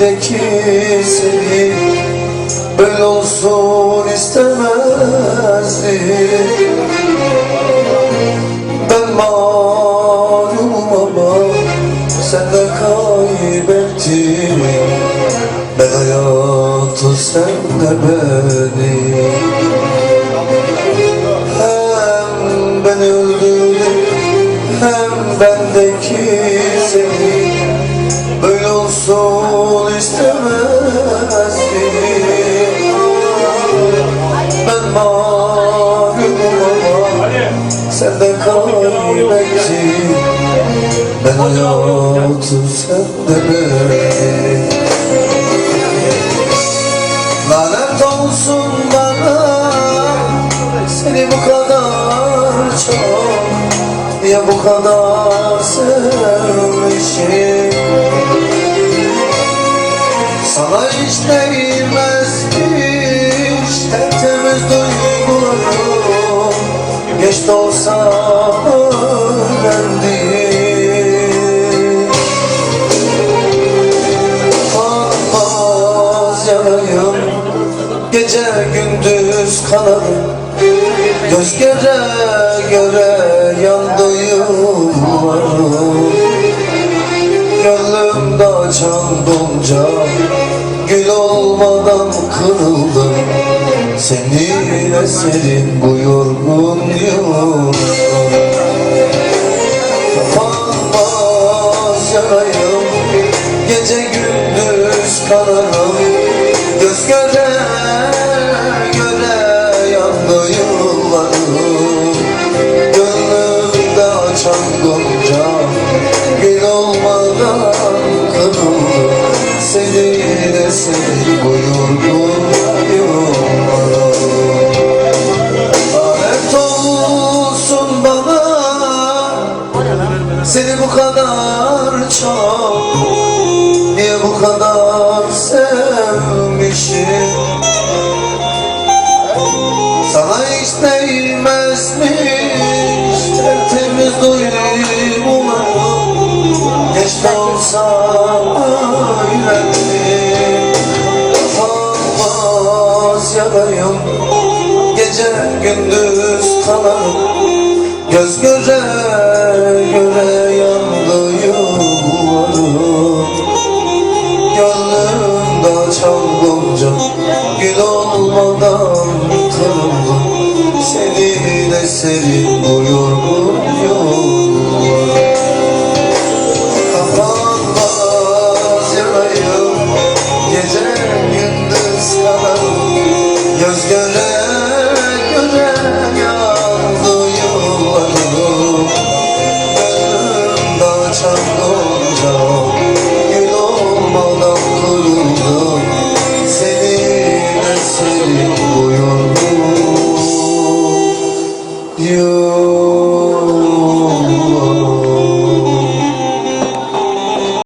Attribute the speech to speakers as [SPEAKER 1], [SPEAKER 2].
[SPEAKER 1] bendeki seni Böyle olsun istemezdim. Ben malum ama sen de kaybettin Ben hayatı sen de beni. Hem beni öldürdün hem bendeki Ben malum ama sen de kaybettin Ben hayatı sen de beni Lanet olsun bana Seni bu kadar çok Niye bu kadar sevmişim. Sana hiç Geç de olsa öğrendim Kanmaz yanayım Gece gündüz kanarım Göz göre göre yandı yıllarım Gönlümde açan gonca Gül olmadan kırıldım Senin eserin bu yorgun yıllarım Kapanmaz yarayım Gece gündüz kanarım Göz göre göre yandı yıllarım. Gönlümde açan gonca Gül olmadan kırıldı. Seni de seni bu yorgun çok Niye bu kadar sevmişim? Sana hiç değmezmiş. Tertemiz duygularım Geç de olsa öğrendim. Kapanmaz yarayım Gece gündüz kanarım Göz göre Seni you.